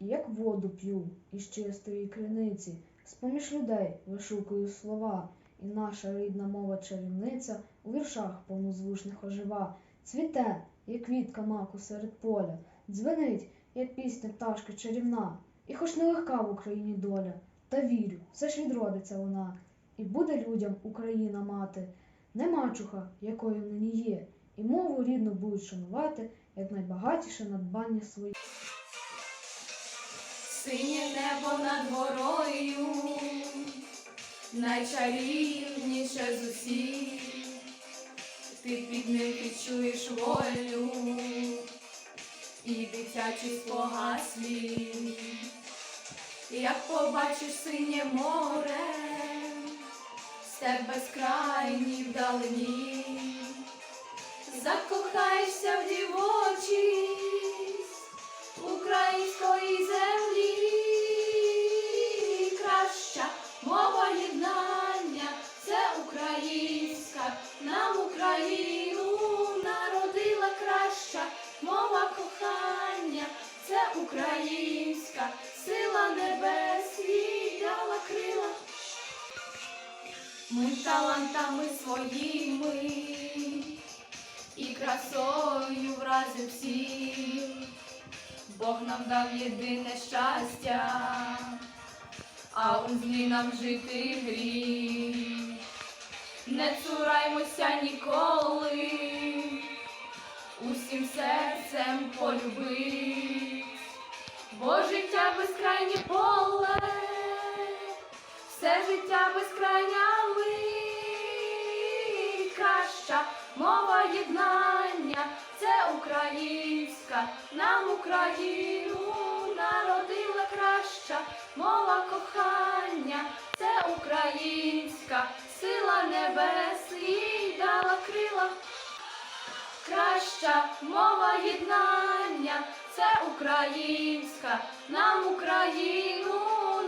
як воду п'ю із чистої криниці, з-поміж людей вишукую слова, і наша рідна мова чарівниця у віршах повнозвучних ожива, цвіте, як квітка маку серед поля, дзвенить, як пісня пташки чарівна, і хоч нелегка в Україні доля, та вірю, все ж відродиться вона, і буде людям Україна мати, не мачуха, якою нині є, і мову рідну будуть шанувати, як найбагатіше надбання своє. Синє небо над горою, найчарівніше з усіх, ти під ним відчуєш волю і дитячі спогаслі. Як побачиш синє море, степ безкрайній вдалині, закохаєшся Україну народила краща мова кохання, це українська, сила небес дала крила. Ми талантами своїми і красою вразив всіх. Бог нам дав єдине щастя, а у злі нам жити гріх. Не цураймося ніколи, усім серцем полюбить, бо життя безкрайнє поле, все життя безкрайня краща мова єднання, це українська, нам Україну народила краща. Мова кохання, небес їй дала крила. Краща мова єднання, це українська, нам Україну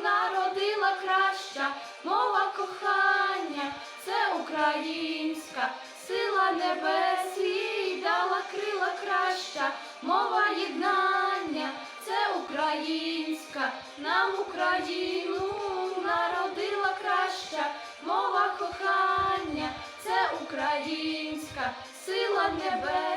народила краща. Мова кохання, це українська, сила небес їй дала крила краща, мова єднання, це українська, нам Україну народила краща. Мова кохання, це українська, сила